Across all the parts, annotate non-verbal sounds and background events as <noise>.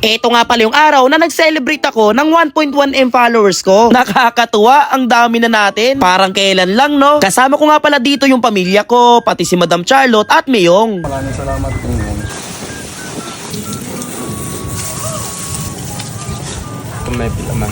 Ito nga pala yung araw na nag-celebrate ako ng 1.1M followers ko. Nakakatuwa, ang dami na natin. Parang kailan lang, no? Kasama ko nga pala dito yung pamilya ko, pati si Madam Charlotte at Mayong. Maraming salamat po may pilaman.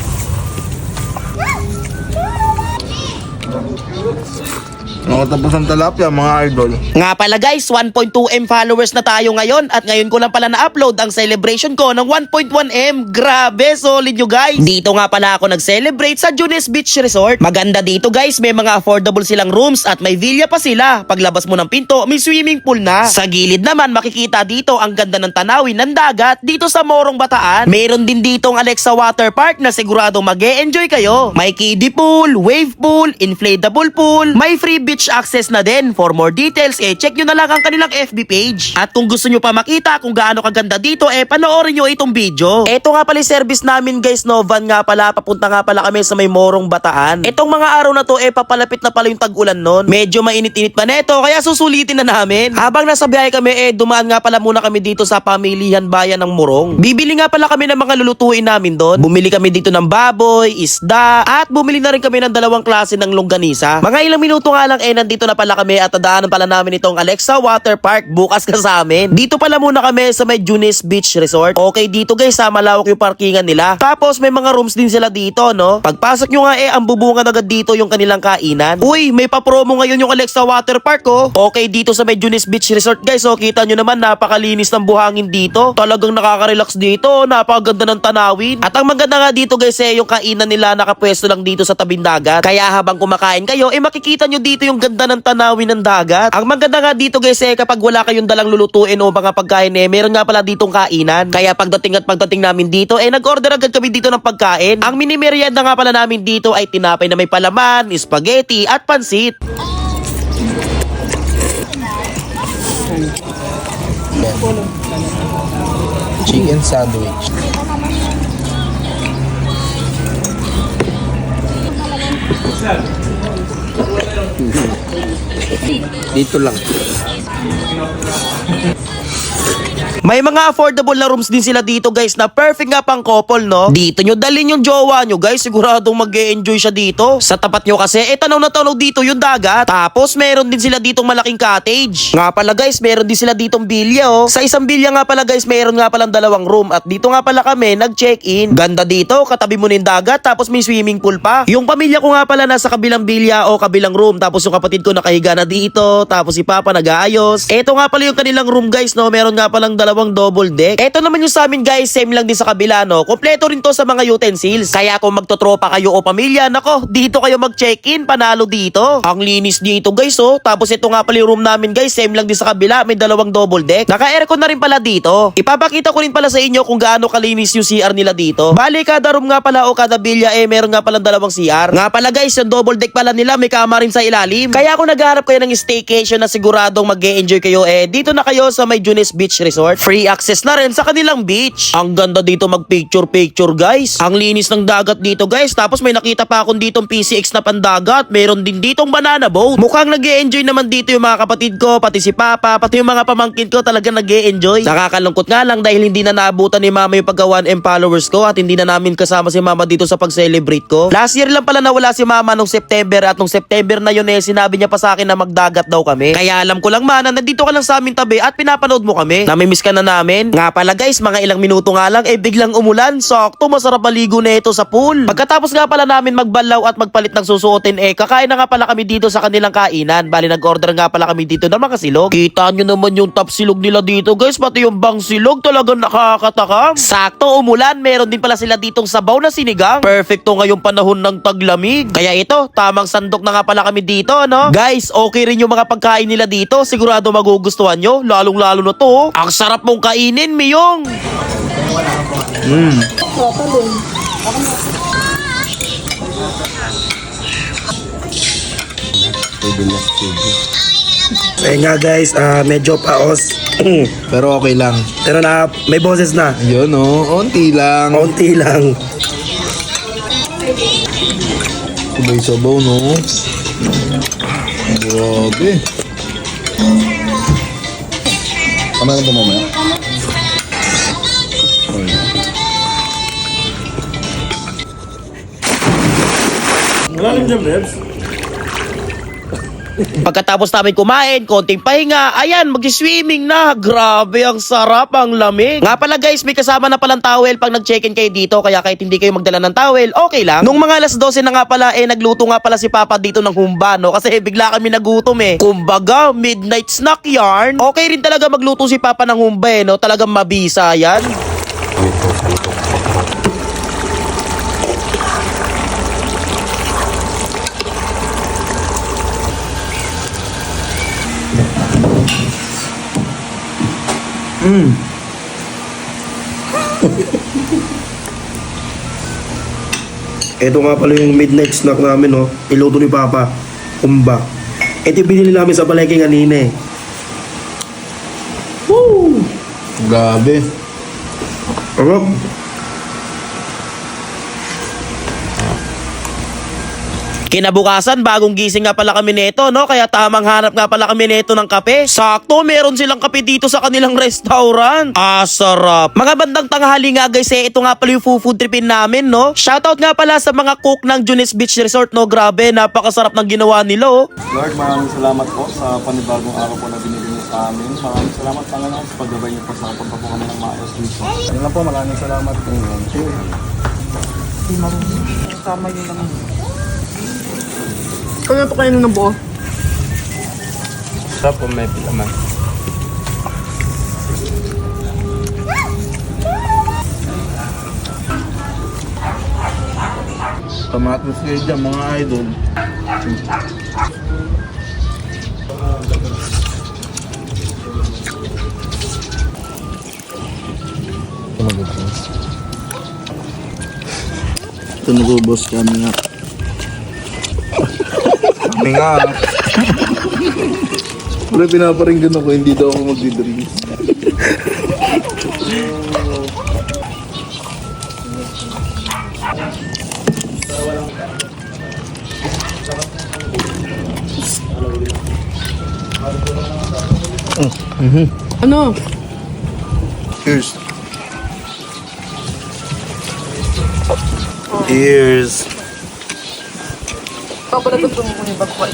Nakatapos ang talapia, mga idol. Nga pala guys, 1.2M followers na tayo ngayon at ngayon ko lang pala na-upload ang celebration ko ng 1.1M. Grabe, solid nyo guys. Dito nga pala ako nag-celebrate sa Junes Beach Resort. Maganda dito guys, may mga affordable silang rooms at may villa pa sila. Paglabas mo ng pinto, may swimming pool na. Sa gilid naman, makikita dito ang ganda ng tanawin ng dagat dito sa Morong Bataan. Meron din dito ang Alexa Water Park na sigurado mag enjoy kayo. May kiddie pool, wave pool, inflatable pool, may free beach access na din. For more details, eh, check nyo na lang ang kanilang FB page. At kung gusto nyo pa makita kung gaano kaganda dito, eh, panoorin nyo itong video. Ito nga pala yung service namin guys, no, van nga pala, papunta nga pala kami sa may Morong Bataan. Itong mga araw na to, eh, papalapit na pala yung tag-ulan nun. Medyo mainit-init pa neto, kaya susulitin na namin. Habang nasa biyahe kami, eh, dumaan nga pala muna kami dito sa pamilihan bayan ng Morong. Bibili nga pala kami ng mga lulutuin namin doon. Bumili kami dito ng baboy, isda, at bumili na rin kami ng dalawang klase ng longganisa. Mga ilang minuto nga lang, eh, nandito na pala kami at tadaanan pala namin itong Alexa Water Park bukas ka sa amin. Dito pala muna kami sa may Junis Beach Resort. Okay dito guys, ha, malawak yung parkingan nila. Tapos may mga rooms din sila dito, no? Pagpasok nyo nga eh, ang bubungan agad dito yung kanilang kainan. Uy, may pa-promo ngayon yung Alexa Water Park, oh. Okay dito sa may Junis Beach Resort guys, oh. Kita nyo naman, napakalinis ng buhangin dito. Talagang nakaka-relax dito, napakaganda ng tanawin. At ang maganda nga dito guys, eh, yung kainan nila nakapwesto lang dito sa tabing dagat. Kaya habang kumakain kayo, eh makikita nyo dito yung ganda ng tanawin ng dagat. Ang maganda nga dito guys, eh, kapag wala kayong dalang lulutuin o mga pagkain, eh, meron nga pala ditong kainan. Kaya pagdating at pagdating namin dito, eh, nag-order agad kami dito ng pagkain. Ang mini merienda nga pala namin dito ay tinapay na may palaman, spaghetti at pansit. Chicken sandwich. Dito lang. May mga affordable na rooms din sila dito guys na perfect nga pang couple no. Dito nyo dalhin yung jowa nyo guys siguradong mag enjoy siya dito. Sa tapat nyo kasi eh tanaw na tanaw dito yung dagat. Tapos meron din sila ditong malaking cottage. Nga pala guys meron din sila ditong bilya oh. Sa isang bilya nga pala guys meron nga palang dalawang room at dito nga pala kami nag check in. Ganda dito katabi mo yung dagat tapos may swimming pool pa. Yung pamilya ko nga pala nasa kabilang bilya o kabilang room tapos yung kapatid ko nakahiga na dito tapos si Papa nag-aayos. Eto nga pala yung kanilang room guys no meron nga palang dalawang double deck. Eto naman yung sa amin guys, same lang din sa kabila no. Kompleto rin to sa mga utensils. Kaya kung magtotropa kayo o pamilya, nako, dito kayo mag-check-in, panalo dito. Ang linis dito guys oh. Tapos ito nga pala yung room namin guys, same lang din sa kabila, may dalawang double deck. Naka-aircon na rin pala dito. Ipapakita ko rin pala sa inyo kung gaano kalinis yung CR nila dito. Bali, kada room nga pala o kada bilya eh, meron nga palang dalawang CR. Nga pala guys, yung double deck pala nila, may kama rin sa ilalim. Kaya kung naghahanap kayo ng staycation na siguradong mag enjoy kayo eh, dito na kayo sa may Junis Beach Resort. Free access na rin sa kanilang beach. Ang ganda dito mag picture picture guys. Ang linis ng dagat dito guys. Tapos may nakita pa akong ditong PCX na pandagat. Meron din ditong banana boat. Mukhang nag enjoy naman dito yung mga kapatid ko, pati si Papa, pati yung mga pamangkin ko talagang nag enjoy Nakakalungkot nga lang dahil hindi na naabutan ni Mama yung pagka 1M followers ko at hindi na namin kasama si Mama dito sa pag-celebrate ko. Last year lang pala nawala si Mama nung September at nung September na yun eh sinabi niya pa sa akin na magdagat daw kami. Kaya alam ko lang man na nandito ka lang sa aming tabi at pinapanood mo kami. Namimiss ka na namin. Nga pala guys, mga ilang minuto nga lang eh biglang umulan. Sakto, masarap maligo na ito sa pool. Pagkatapos nga pala namin magbalaw at magpalit ng susuotin eh kakain na nga pala kami dito sa kanilang kainan. Bali nag-order nga pala kami dito ng mga silog. Kita nyo naman yung top silog nila dito guys, pati yung bang silog talagang nakakatakam. Sakto, umulan. Meron din pala sila ditong sabaw na sinigang. Perfecto ngayong panahon ng taglamig. Kaya ito, tamang sandok na nga pala kami dito, no? Guys, okay rin yung mga pagkain nila dito. Sigurado magugustuhan nyo. Lalong-lalo na to. oh. Ang sarap mong kainin, Miyong. Ayun nga guys, ah, medyo paos. <clears throat> Pero okay lang. Pero na, may boses na. Yun oh, onti lang. Konti lang. Sabay sabaw no. Grabe. Ano Kamera ba mamaya? Sorry. Wala rin dyan, Bebs. Pagkatapos namin kumain, konting pahinga, ayan, mag-swimming na. Grabe, ang sarap, ang lamig. Nga pala guys, may kasama na palang towel pag nag-check-in kayo dito, kaya kahit hindi kayo magdala ng towel, okay lang. Nung mga alas 12 na nga pala, eh, nagluto nga pala si Papa dito ng humba, no? Kasi bigla kami nagutom eh. Kumbaga, midnight snack yarn. Okay rin talaga magluto si Papa ng humba eh, no? Talagang mabisa yan. <laughs> Ito nga pala yung midnight snack namin, no? Iluto ni Papa. Kumba. Ito yung binili namin sa palengke kanina eh. Woo! Grabe. Sarap. Kinabukasan, bagong gising nga pala kami nito, no? Kaya tamang hanap nga pala kami nito ng kape. Sakto, meron silang kape dito sa kanilang restaurant. Ah, sarap. Mga bandang tanghali nga guys, eh, ito nga pala yung food tripin namin, no? Shoutout nga pala sa mga cook ng Junis Beach Resort, no? Grabe, napakasarap ng ginawa nila, oh. Lord, maraming salamat po sa panibagong araw po na binigay niyo sa amin. Maraming salamat Panginoon sa paggabay niyo po sa kapag po kami ng maayos dito. Yun lang po, maraming salamat po. Kaya pa kayo ng buo. Sa po may pilaman. Tamatos kayo dyan, mga idol. Ito nag-ubos kami nga. Nga. Pero pinaparinggan ako, hindi daw ako magdi-drinks. Ano? Cheers. Cheers. Papalatutong mo yung bakwai.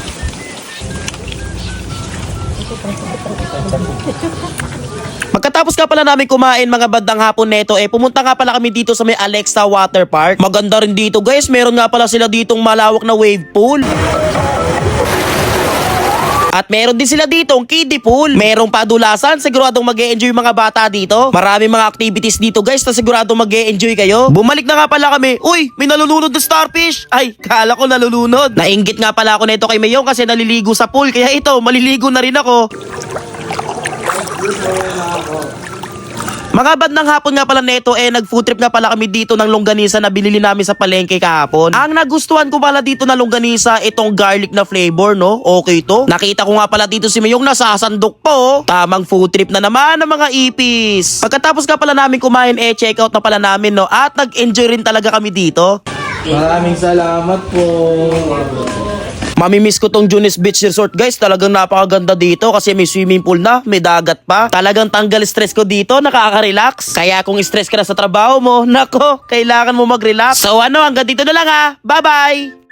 Pagkatapos nga pala namin kumain mga bandang hapon neto, eh pumunta nga pala kami dito sa may Alexa Water Park. Maganda rin dito guys, meron nga pala sila ditong malawak na wave pool. At meron din sila dito ang kiddie pool. Merong padulasan, siguradong mag enjoy yung mga bata dito. Maraming mga activities dito guys na siguradong mag enjoy kayo. Bumalik na nga pala kami. Uy, may nalulunod na starfish. Ay, kala ko nalulunod. Nainggit nga pala ako nito kay Mayong kasi naliligo sa pool. Kaya ito, maliligo na rin ako. Mga bandang hapon nga pala neto eh nag food trip nga pala kami dito ng longganisa na binili namin sa palengke kahapon. Ang nagustuhan ko pala dito na longganisa itong garlic na flavor no. Okay to. Nakita ko nga pala dito si Mayong nasasandok po. oh. Tamang food trip na naman ng mga ipis. Pagkatapos nga pala namin kumain eh check out na pala namin no at nag-enjoy rin talaga kami dito. Maraming salamat po. Mamimiss ko tong Junis Beach Resort guys. Talagang napakaganda dito kasi may swimming pool na, may dagat pa. Talagang tanggal stress ko dito, nakaka-relax. Kaya kung stress ka na sa trabaho mo, <laughs> nako, kailangan mo mag-relax. So ano, hanggang dito na lang ha. Bye-bye!